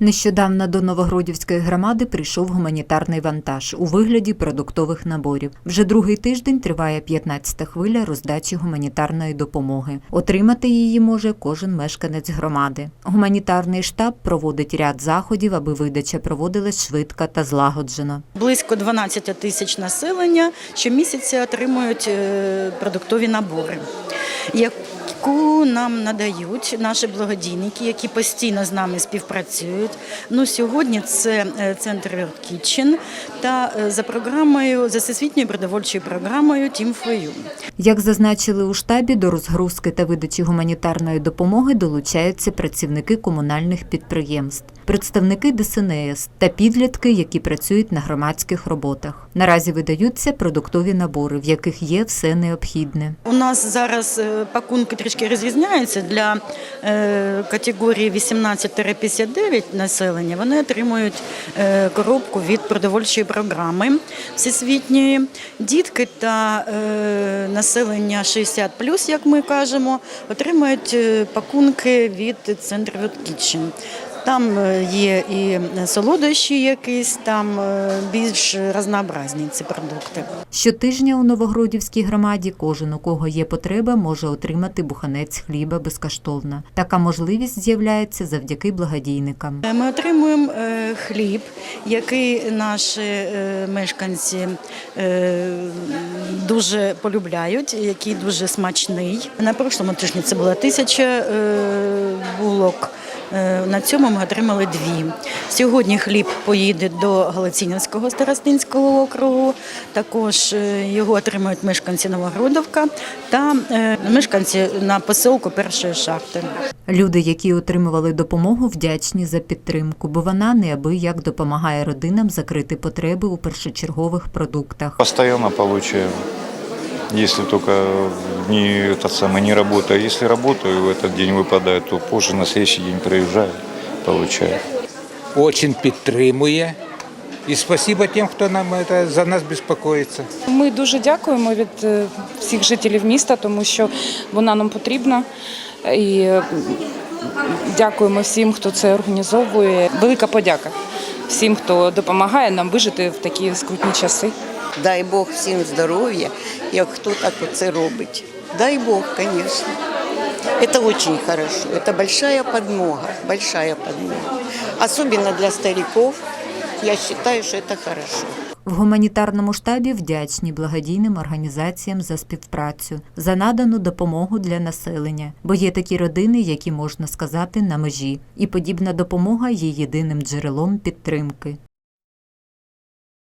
Нещодавно до Новогродівської громади прийшов гуманітарний вантаж у вигляді продуктових наборів. Вже другий тиждень триває 15-та хвиля роздачі гуманітарної допомоги. Отримати її може кожен мешканець громади. Гуманітарний штаб проводить ряд заходів, аби видача проводилась швидко та злагоджено. Близько 12 тисяч населення щомісяця отримують е, продуктові набори, яку нам надають наші благодійники, які постійно з нами співпрацюють. Ну, сьогодні це е, центр Kitchen та е, за програмою, за всесвітньою продовольчою програмою for You. Як зазначили у штабі, до розгрузки та видачі гуманітарної допомоги долучаються працівники комунальних підприємств, представники ДСНС та підлітки, які працюють на громадських роботах. Наразі видаються продуктові набори, в яких є все необхідне. У нас зараз е, пакунки трішки розрізняються для е, категорії 18-59 населення. Вони отримують е, коробку від продовольчої програми всесвітньої. Дітки та населення 60+, як ми кажемо, отримують пакунки від центру Kitchen. Там е, є і солодощі якісь, там е, більш разнообразні ці продукти. Щотижня у Новогродівській громаді кожен, у кого є потреба, може отримати буханець хліба безкоштовно. Така можливість з'являється завдяки благодійникам. Е, Ми отримуємо хліб, який наші мешканці дуже полюбляють, який дуже смачний. На прошлому тижні це була тисяча булок. Е, На цьому ми отримали дві. Сьогодні хліб поїде до Галицинівського старостинського округу. Також е, його отримують мешканці Новогродовка та е, мешканці на поселку першої шахти. Люди, які отримували допомогу, вдячні за підтримку, бо вона неабияк допомагає родинам закрити потреби у першочергових продуктах. Постоянно получаю Если только не, этот самый, не работаю. Если работаю, в этот день выпадает, то позже на следующий день приезжаю, получаю. очень підтримує. І спасибо тим, хто нам це, за нас безпокоїться. Ми дуже дякуємо від е, всіх жителів міста, тому що вона нам потрібна. І е, дякуємо всім, хто це організовує. Велика подяка всім, хто допомагає нам вижити в такі скрутні часи. Дай Бог всім здоров'я, як хто так оце робить. Дай Бог, конечно. Это очень хорошо. Это большая подмога, большая подмога. Особенно для стариков. Я считаю, что это хорошо. В гуманітарному штабі вдячні благодійним організаціям за співпрацю, за надану допомогу для населення, бо є такі родини, які можна сказати на межі, і подібна допомога є єдиним джерелом підтримки.